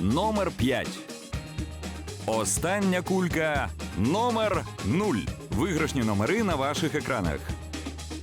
Номер 5. Остання кулька номер 0. Виграшні номери на ваших екранах.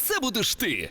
це будеш ти.